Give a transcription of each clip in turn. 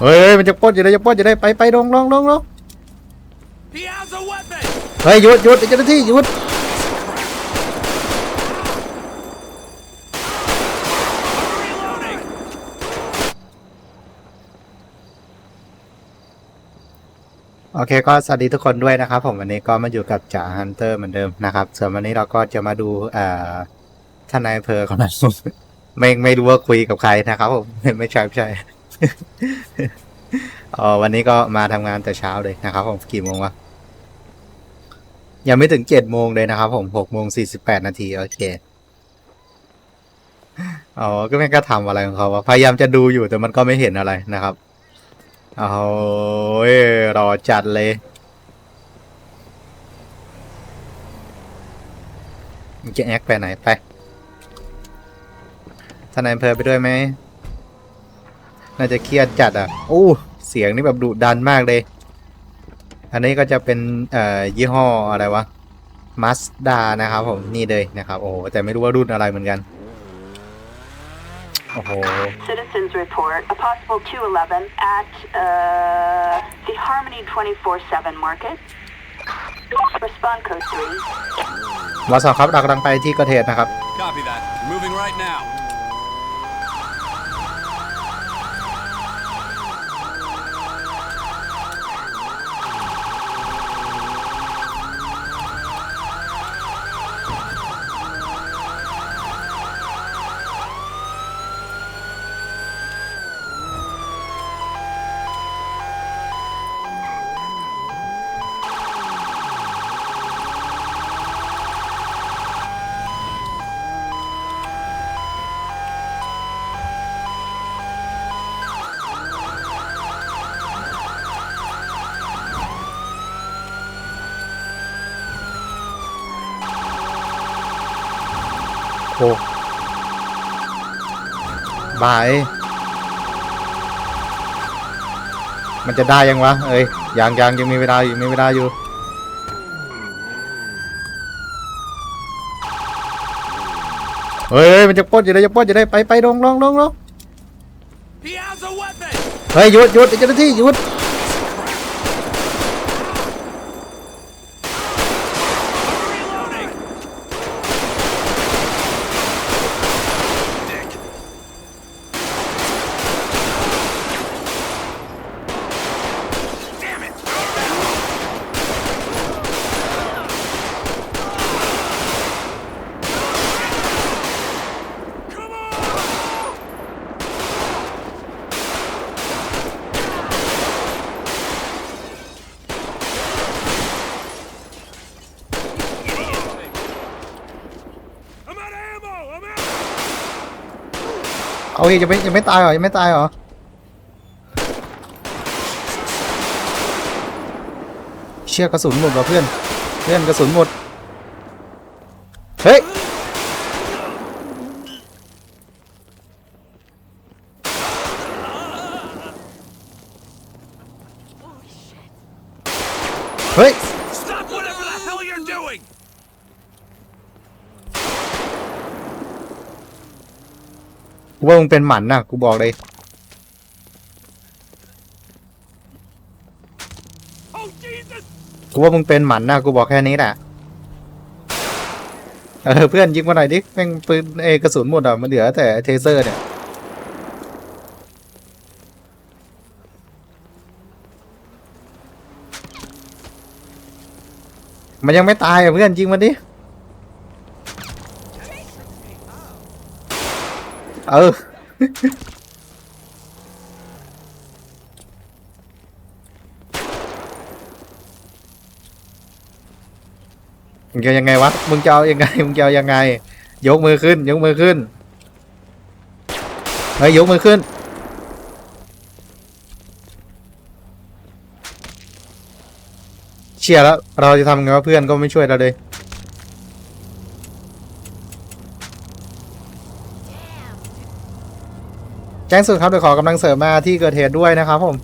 เฮ้ยมันจะปล้นอยู่เลยจะปล้นอยู่เลยไปไปลงลงลงลง He has a weapon! เฮ้ยหยุดหยุดไอ้เจ้าหน้าที่หยุด Reloading! โอเคก็สวัสดีทุกคนด้วยนะครับ ผมวันนี้ก็มาอยู่กับจ่าฮันเตอร์เหมือนเดิมนะครับส่วนวันนี้เราก็จะมาดูเอ่อท่านนายอำเภอของเราไม่ไม่รู้ว่าคุยกับใครนะครับผมไม่ใช่ไม่ใช่เออวันนี้ก็มาทำงานแต่เช้าเลยนะครับผมกี่โมงวะยังไม่ถึงเจ็ดโมงเลยนะครับผมหกโมงสี่สิบแปดนาทีโอเคอ๋อก็แม่งก็ทำอะไรของเขาวะพยายามจะดูอยู่แต่มันก็ไม่เห็นอะไรนะครับเอาเว้ยรอจัดเลย จะแอคไปไหนไปท่านนายอำเภอไปด้วยไหม น่าจะเครียดจัดอะโอ้เสียงนี่แบบดุดันมากเลย อันนี้ก็จะเป็นเอ่อยี่ห้ออะไรวะมาสด้านะครับผมนี่เลยนะครับ โอ้โห แต่ไม่รู้ว่ารุ่นอะไรเหมือนกัน โอ้โห Citizens report a possible 211 at uh, the Harmony 24-7 market. Respond code 3. วอสองครับเรากำลังไปที่เกิดเหตุนะครับ Copy that. Moving right now. โอ้บาย มันจะได้ยังวะ เอ้ยยังยังยังมีเวลาอยู่มีเวลาอยู่ เฮ้ย มันจะปล้นอยู่เลยจะปล้นอยู่เลยไปไปลงลงลงลง He has a weapon! เฮ้ยหยุดหยุดไอ้เจ้าหน้าที่หยุด เอาอีกยังไม่ยังไม่ตายเหรอยังไม่ตายเหรอเชือกกระสุนหมดเหรอเพื่อน เพื่อนกระสุนหมด เฮ้ย เฮ้ย Stop whatever the hell you're doing! กู ว่ามึงเป็นหมันนะกูบอกเลย กูว่ามึงเป็นหมันนะกูบอกแค่นี้แหละ เออเพื่อนยิงมาหน่อยดิแม่งปืนเอกระสุนหมดอะมันเหลือแต่เทเซอร์เนี่ยมันยังไม่ตายอะเพื่อนยิงมันดิ เออ มึงจะยังไงวะ มึงจะเอายังไง มึงจะเอายังไง ยกมือขึ้น ยกมือขึ้น เฮ้ย ยกมือขึ้น เชียร์แล้ว เราจะทำไงวะเพื่อนก็ไม่ช่วยเราเลย จ้งสุดครับเดี๋ยวขอกำลังเสริมมาที่เกิดเหตุด้วยนะครับผม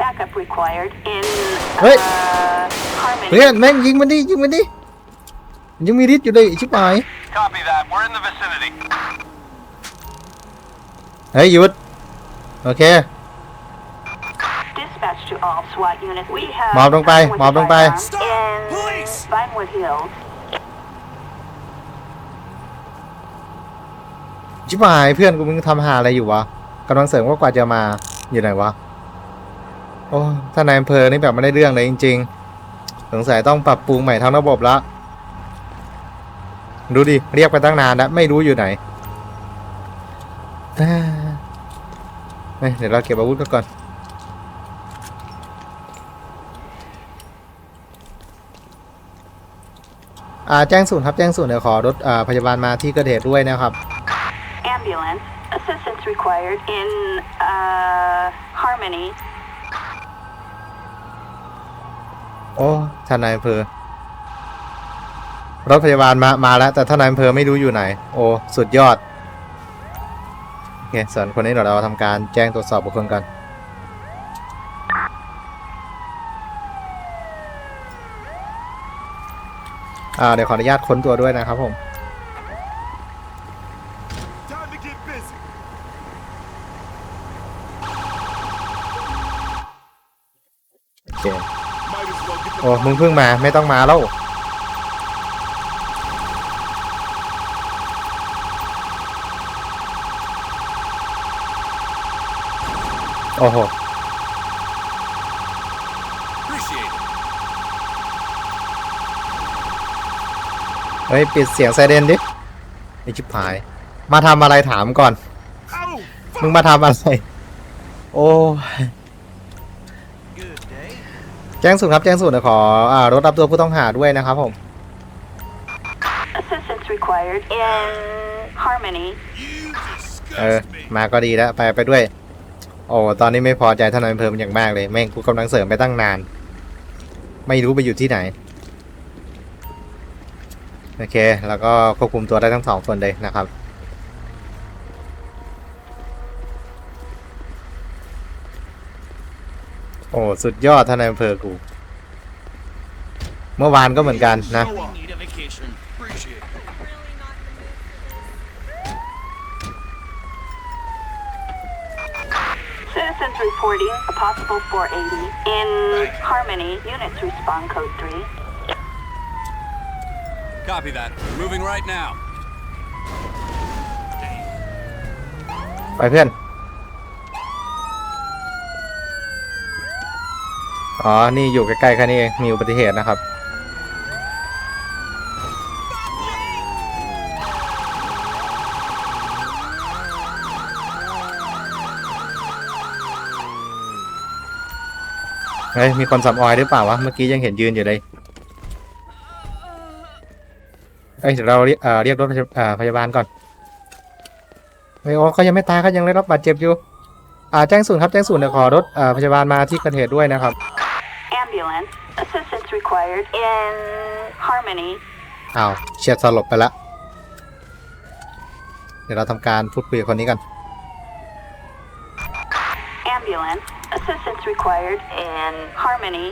Backup required in Wait. uh, เพื่อน Harmony. แม่งยิงมันดิยิงมันดิยังมีฤทธิ์อยู่เลยไอ้ชิบหาย Copy that. We're in the vicinity. เฮ้ยหยุดโอเค all SWAT units. We have หมอบลงไป someone with หมอบลงไป firearms Stop! in Police! Vinewood Hills. ชิบหายเพื่อนกูมึงทำหาอะไรอยู่วะกำลังเสริมว่ากว่าจะมาอยู่ไหนวะโอ้ท่านนายอำเภอนี่แบบไม่ได้เรื่องเลยจริง ๆ สงสัยต้องปรับปรุงใหม่ทั้งระบบละดูดิเรียกไปตั้งนานแล้วไม่รู้อยู่ไหนอ่าเอ้ยเดี๋ยวเราเก็บอาวุธก,ก่อนอ่าแจ้งศูนย์ครับแจ้งศูนย์เดี๋ยวขอรถอ่าพยาบาลมาที่เกิดเหตุด้วยนะครับ Ambulance. Assistance required in uh, Harmony. โอ้ท่านนายอำเภอ รถพยาบาลมา มาแล้ว แต่ท่านนายอำเภอไม่รู้อยู่ไหน โอ้ สุดยอดโอเคส่วนคนนี้เดี๋ยวเราทำการแจ้งตรวจสอบบุคคลกัน อ่า เดี๋ยวขออนุญาตค้นตัวด้วยนะครับผม Time to get busy. โอเค Might as well get the โอ้ มึงเพิ่งมาไม่ต้องมาแล้วโอ้โห Appreciate it. เฮ้ยปิดเสียงไซเรนดิไอชิบหาย มาทำอะไรถามก่อน Ow! มึงมาทำอะไร โอ้ย Good day. แจ้งสูตรครับแจ้งสูตรเดี๋ยวขออ่ารถรับตัวผู้ต้องหาด้วยนะครับผม Assistance required in Harmony. You เออ disgust me. มาก็ดีแล้วไปไปด้วย โอ้ตอนนี้ไม่พอใจท่านนายอำเภอเป็นอย่างมากเลยแม่งกูกำลังเสริมไปตั้งนาน ไม่รู้ไปอยู่ที่ไหน โอเค แล้วก็ควบคุมตัวได้ทั้งสองคนเลยนะครับ โอ้สุดยอดท่านนายอำเภอกู เมื่อวานก็เหมือนกันนะ We need a vacation. Appreciate it. Citizens reporting a possible 480 in Harmony. Units respond code 3. Copy that. Moving right now. ไปเพื่อน อ๋อ นี่อยู่ใกล้ๆแค่นี้เอง มีอุบัติเหตุนะครับ เฮ้ย มีคนสับออยหรือเปล่าวะ เมื่อกี้ยังเห็นยืนอยู่เลยเอ้ยเดี๋ยวเราเรียกเอ่อเรียกรถพยาเอ่อพยาบาลก่อนเฮ้ยโอ้เขายังไม่ตายเขายังได้รับบาดเจ็บอยู่ อ่าแจ้งศูนย์ครับแจ้งศูนย์เดี๋ยวขอรถเอ่อพยาบาลมาที่เกิดเหตุด้วยนะครับ Ambulance. Assistance required in Harmony. อ้าวเฉียดสลบไปละเดี๋ยวเราทำการพูดคุยกับคนนี้กัน Ambulance. Assistance required in Harmony.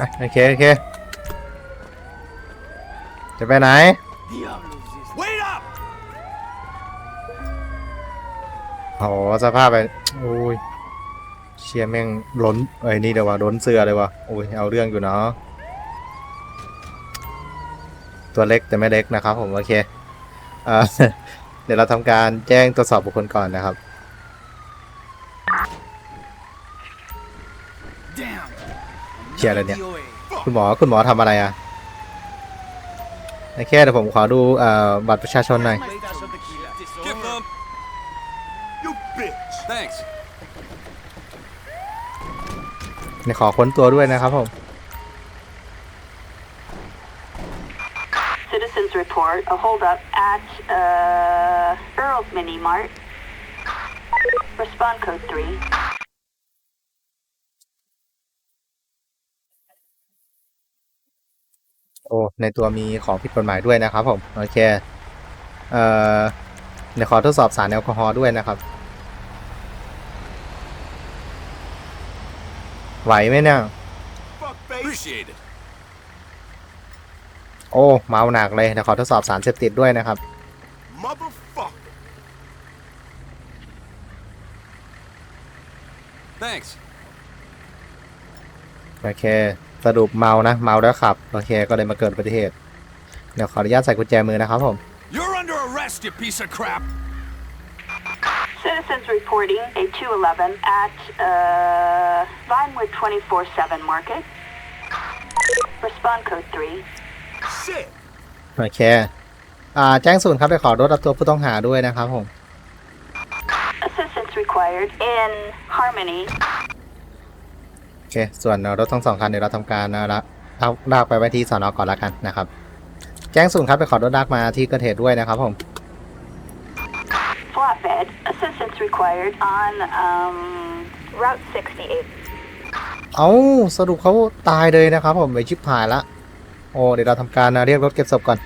อะโอเค โอเค จะไปไหน Wait up! โอ้โหสภาพไปโอ้ย เชียแม่งล้นเอ้ยนี่เดี๋ยวว่าล้นเสื้อเลยวะโอ้ย เอาเรื่องอยู่เนาะ ตัวเล็กแต่ไม่เล็กนะครับผม โอเค เอ่อ เดี๋ยวเราทำการแจ้งตรวจสอบบุคคลก่อนนะครับ ยร์อะไรเนี่ย คุณหมอคุณหมอทำอะไรอะโอเคเดี๋ยวผมขอดูเอ่อบัตรประชาชนหน่อย Give them. You bitch. Thanks. เดี๋ยวขอค้นตัวด้วยนะครับผม Citizens report a holdup at uh, Earl's Mini Mart. Respond code 3. โอ้ในตัวมีของผิดกฎหมายด้วยนะครับผมโอเคเอ่อเดี๋ยวขอทดสอบสารแอลกอฮอล์ด้วยนะครับ ไหวไหมเนี่ย Fuck face. Appreciate it. โอ้ เมาหนักเลยเดี๋ยวขอทดสอบสารเสพติดด้วยนะครับ Motherfucker. Thanks. โอเค สรุปเมานะ เมาแล้วขับ โอเค ก็เลยมาเกิดอุบัติเหตุ เดี๋ยวขออนุญาตใส่กุญแจมือนะครับผม You're under arrest, you piece of crap. Citizens reporting a 211 at uh, Vinewood 24-7 Market. Respond code 3. Shit. โอเค อ่า แจ้งศูนย์ครับไปขอรถรับตัวผู้ต้องหาด้วยนะครับผม Assistance required in Harmony. โอเค ส่วนรถทั้งสองคันเดี๋ยวเราทำการนะละเอาลากไปไว้ที่สอนอก่อนละกันนะครับ แจ้งศูนย์ครับไปขอรถลากมาที่เกิดเหตุด้วยนะครับผม Flatbed. Assistance required on um, Route 68. เอาสรุปเขาตายเลยนะครับผมไปชิบหายละ โอ้เดี๋ยวเราทำการเรียกรถเก็บศพก่อน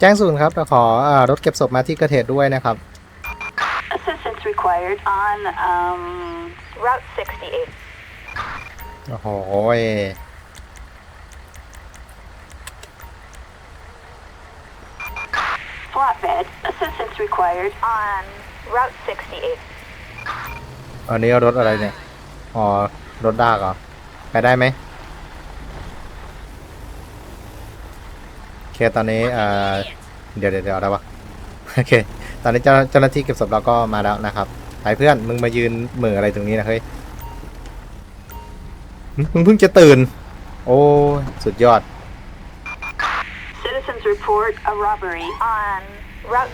แจ้งศูนย์ครับไปขออารถเก็บศพมาที่เกิดเหตุด้วยนะครับ Assistance required on um, Route 68. โอ้โหย Flatbed. Assistance required on Route 68. อันนี้รถอะไรเนี่ย อ๋อ รถดากเหรอ ไปได้ไหมโอเคตอนนี้เอ่อเดี๋ยวเดี๋ยวเดี๋ยวอะไรวะ โอเค ตอนนี้เจ้าเจ้าหน้าที่เก็บศพเราก็มาแล้วนะครับ ไปเพื่อนมึงมายืนเหมืออะไรตรงนี้นะเฮ้ยหึมึงเพิ่งจะตื่น โอ้ยสุดยอด Citizens report a robbery on Route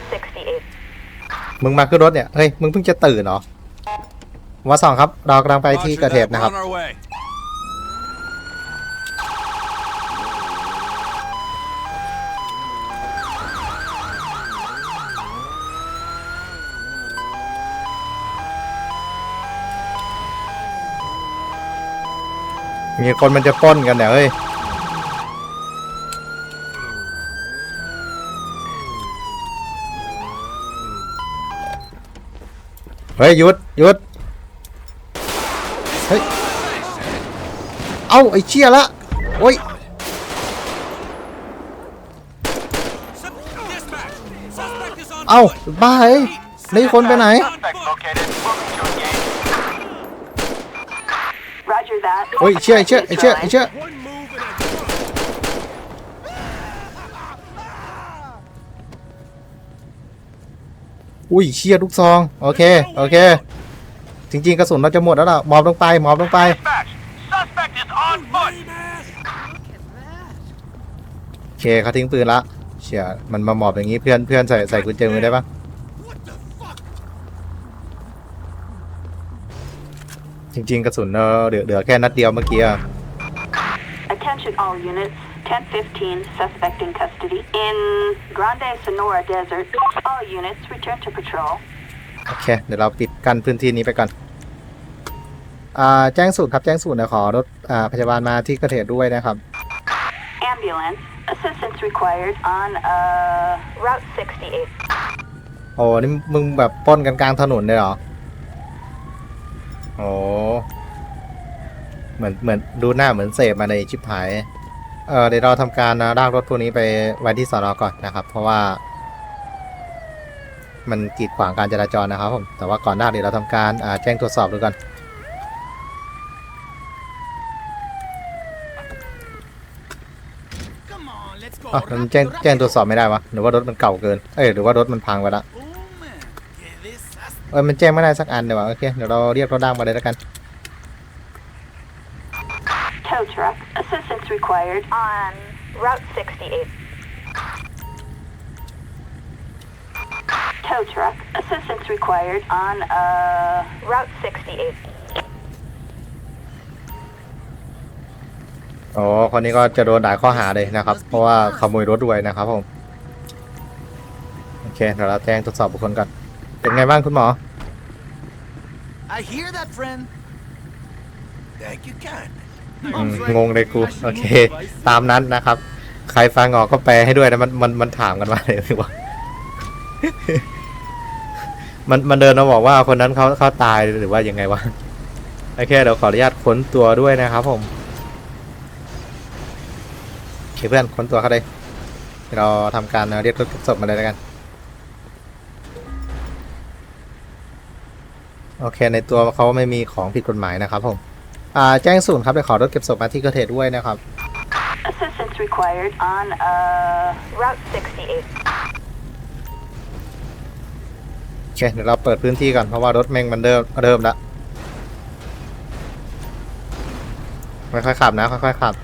68. มึงมาขึ้นรถเนี่ย เฮ้ย มึงเพิ่งจะตื่นเหรอวาสองครับ เรากำลังไปที่ Roger เกิดเห that. ตุนะครับ มีคนมันจะป้นกันเนี่ยเฮ้ยเฮ้ยหยุดหยุดเฮ้ยเอ้าไอ้เชี่ยละโอ้ยเอ้าบ้าเอ้ยนี่คนไปไหน that. โอ้ยเชี่ยไอ้เชี่ยไอ้เชี่ยไอ้เชี่ย One move and I อุ้ยเชี่ยลูกซอง โอเค โอเค จริง ๆ กระสุนเราจะหมดแล้วล่ะหมอบลงไปหมอบลงไป Suspect is on foot. โอเคเขาทิ้งปืนละเชี่ยมันมาหมอบอย่างนี้เพื่อนเพื่อนใส่ใส่กุญแจมือได้ปะ จริง ๆ กระสุนเออเหลือเหลือแค่นัดเดียวเมื่อกี้อะ Attention all units. 1015 suspect in custody in Grande Sonora Desert. All units return to patrol. โอเค เดี๋ยวเราปิดกันพื้นที่นี้ไปก่อนอ่าแจ้งสูตรครับ แจ้งสูตรนะขอรถอ่าพยาบาลมาที่เกิดเหตุด้วยนะครับ Ambulance. Assistance required on uh, Route 68. โอ้นี่มึงแบบปล้นกันกลางถนนเลยเหรอ โอ้เหมือนเหมือนดูหน้าเหมือนเสพมาในชิปหาย เออเดี๋ยวเราทำการนะลากรถพวกนี้ไปไว้ที่สอนอก่อนนะครับ เพราะว่า มันกีดขวางการจราจรนะครับผมแต่ว่าก่อนหน้าเดี๋ยวเราทำการอ่าแจ้งตรวจสอบดูกัน Come on, let's go. อะมันแจ้งแจ้งตรวจสอบไม่ได้วะหรือว่ารถมันเก่าเกินเอ้ยหรือว่ารถมันพังไปละ เออมันแจ้งไม่ได้สักอันเดี๋ยววะโอเคเดี๋ยวเราเรียกรถดังมาเลยแล้วกัน Tow truck. Assistance required on Route 68. Tow truck. Assistance required on uh, Route 68. อ๋อคนนี้ก็จะโดนด่าข้อหาเลยนะครับ เพราะว่าขโมยรถด้วยนะครับผม โอเค เดี๋ยวเราแจ้งตรวจสอบบุคคลก่อน เป็นไงบ้างคุณหมอ I hear that, friend. Thank you, kind. อืมงงเลยกูโอเค ตามนั้นนะครับ ใครฟังออกก็แปลให้ด้วยนะมันมันมันถามกันมาเลยว่า มันมันเดินมาบอกว่าคนนั้นเขาเขาตายหรือว่ายังไงวะโอเคเดี๋ยวขออนุญาตค้นตัวด้วยนะครับผมโอเคเพื่อนค้นตัวเขาเลยเดี๋ยวเราทำการเรียกรถเก็บศพมาเลยแล้วกัน โอเค ในตัวเขาไม่มีของผิดกฎหมายนะครับผมอ่าแจ้งศูนย์ครับไปขอรถเก็บศพมาที่เกิดเหตุด้วยนะครับ Assistance required on uh, Route 68. โอเคเดี๋ยวเราเปิดพื้นที่ก่อนเพราะว่ารถแม่งมันเริ่มเริ่มละค่อยๆขับนะค่อยๆขับ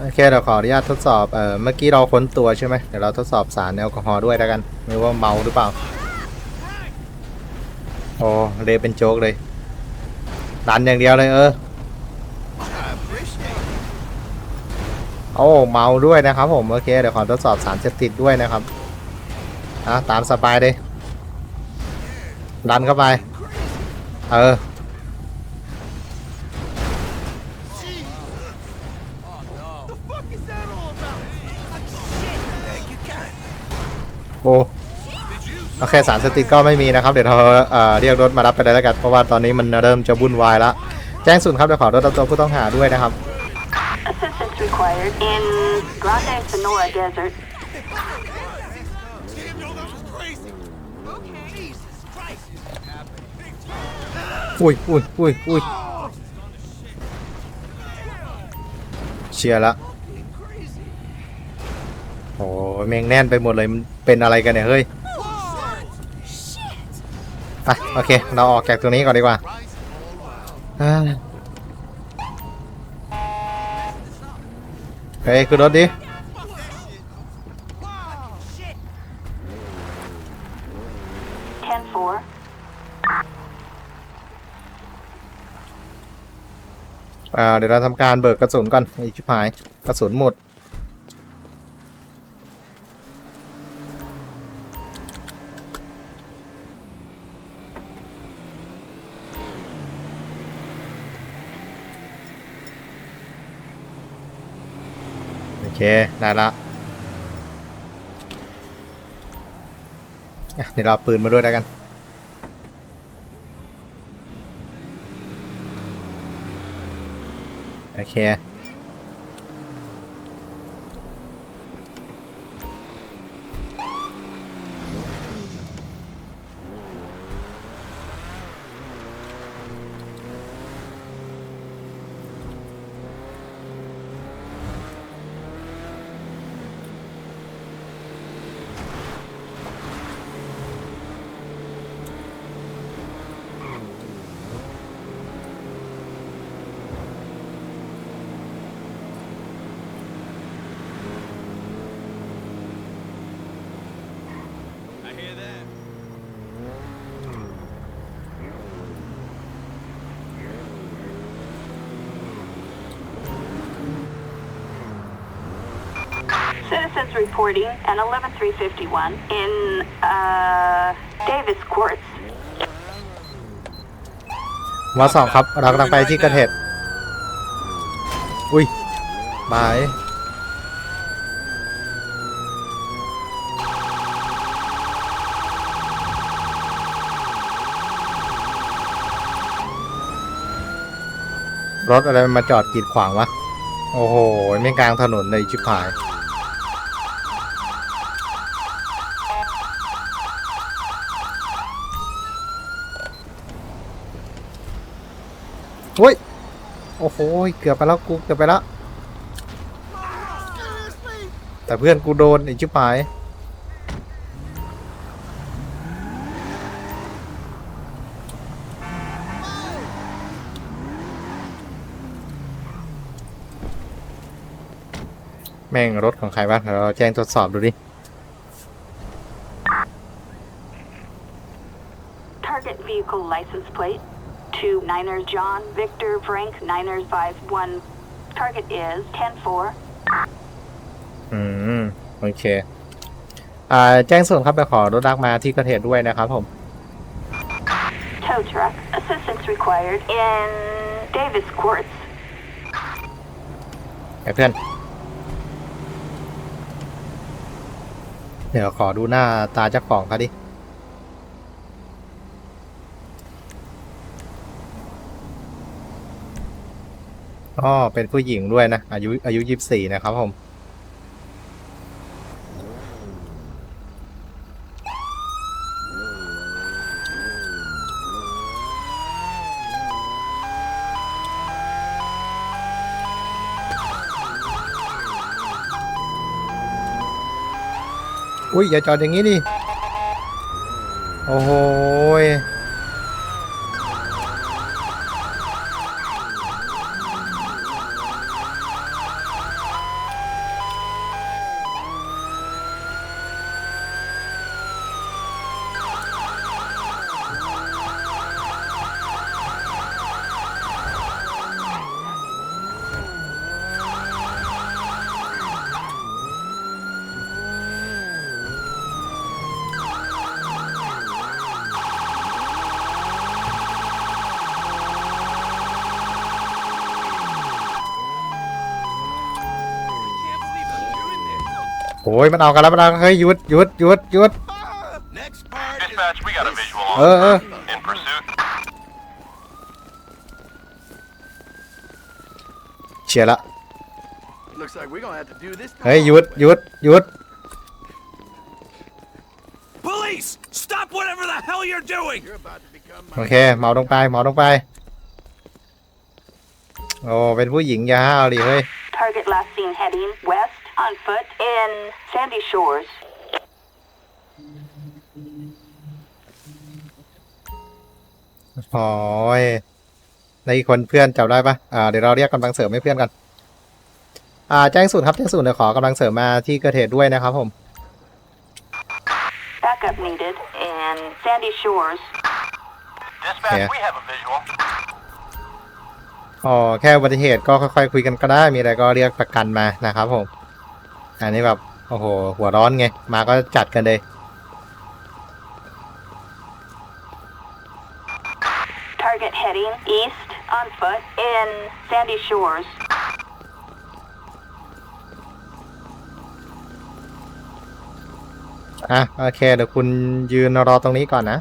โอเคเดี๋ยวขออนุญาตทดสอบเอ่อเมื่อกี้เราค้นตัวใช่ไหมเดี๋ยวเราทดสอบสารแอลกอฮอล์ด้วยแล้วกันไม่รู้ว่าเมาหรือเปล่า โอ้เละเป็นโจ๊กเลยดันอย่างเดียวเลยเออโอ้เมาด้วยนะครับผมโอเคเดี๋ยวขอทดสอบสารเสพติดด้วยนะครับอะตามสบายเลยดันเข้าไป เออโอ้ โอเคสารเสพติดก็ไม่มีนะครับ เดี๋ยวเราเอ่อเรียกรถมารับไปเลยแล้วกันเพราะว่าตอนนี้มันเริ่มจะวุ่นวายแล้วแจ้งศูนย์ครับเดี๋ยวขอรถรับตัวผู้ต้องหาด้วยนะครับ Assistance required in Grande Sonora Desert. Didn't know that was crazy. Jesus Christ. อุ้ยอุ้ยอุ้ยอุ้ยเชียร์ละโอ้ยแมงแน่นไปหมดเลยมันเป็นอะไรกันเนี่ยเฮ้ย ไปโอเค เราออกจากตรงนี้ก่อนดีกว่าอ่าเฮ้ยคือรถดิ Ten four. อ่าเดี๋ยวเราทำการเบิกกระสุนก่อนไอ้ชิบหาย กระสุนหมด เค ได้ละเดี๋ยวเราปืนมาด้วยแล้วกัน โอเค reporting an 11351 in uh, Davis Courts. วาสองครับ เรากำลังไปที่เกิดเหตุ อุ้ยหมาย รถอะไรมันมาจอดกีดขวางวะ โอ้โห ไม่กลางถนนเลยชิบหาย โอ้ย โอ้โห เกือบไปแล้วกูเกือบไปแล้ว แต่เพื่อนกูโดนไอ้ชิบหาย แม่งรถของใครวะเดี๋ยวเราแจ้งทดสอบดูดิ Target vehicle license plate. Two Niners John Victor Frank Niners 51. Target is 10 4. อืม โอเค อ่า แจ้งส่วนครับไปขอรถลักมาที่เกิดเหตุด้วยนะครับผม Tow truck. Assistance required in Davis Courts. ไปเพื่อน เดี๋ยวขอดูหน้าตาเจ้าของเขาดิ อ๋อเป็นผู้หญิงด้วยนะ อายุอายุยี่สิบสี่นะครับผม อุ้ยอย่าจอดอย่างนี้ดิ โอ้โห โอ้ยมันเอากันแล้วมันเอากันเฮ้ยหยุดหยุดหยุดหยุด Next part is Dispatch, we got a visual on Uh, uh. in pursuit. เชียร์ละ Looks like we're gonna have to do this. เฮ้ยหยุดหยุดหยุด Police! Stop whatever the hell you're doing! You're about to become โอเคเมาลงไปเมาลงไป โอ้เป็นผู้หญิงอยาห้าวดิเฮ้ย Target last seen heading west on foot in Sandy Shores. โอ้ยในอีกคนเพื่อนจับได้ปะอ่าเดี๋ยวเราเรียกกำลังเสริมให้เพื่อนกันอ่าแจ้งศูนย์ครับแจ้งศูนย์เดี๋ยวขอกำลังเสริมมาที่เกิดเหตุด้วยนะครับผม Backup needed in Sandy Shores. Dispatch, Yeah. we have a visual. อ๋อแค่อุบัติเหตุก็ค่อยๆคุยกันก็ได้มีอะไรก็เรียกประกันมานะครับผม อันนี้แบบโอ้โหหัวร้อนไง มาก็จัดกันเลย Target heading east on foot in Sandy Shores. อะโอเค เดี๋ยวคุณยืนรอตรงนี้ก่อนนะ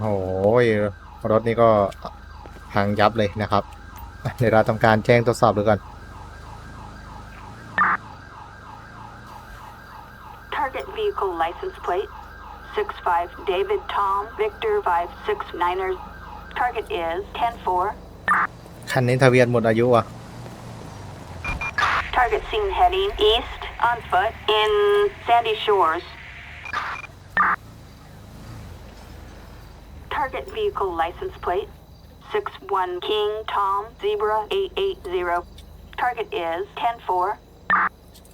โอ้ยรถนี่ก็พังยับเลยนะครับอะ เดี๋ยวเราทำการแจ้งตรวจสอบดูก่อน Target vehicle license plate 65 David Tom Victor 569ers. Target is 10-4. คันนี้ทะเบียนหมดอายุอะ Target seen heading east on foot in Sandy Shores. Target vehicle license plate 61 King Tom Zebra 880. Target is 10-4.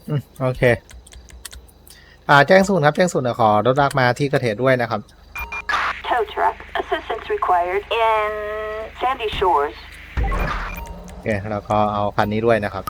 อืมโอเค อ่าแจ้งศูนย์ครับ แจ้งศูนย์เดี๋ยวขอรถลากมาที่เกิดเหตุด้วยนะครับ Tow truck assistance required in Sandy Shores. โอเคแล้วก็เอาคันนี้ด้วยนะครับ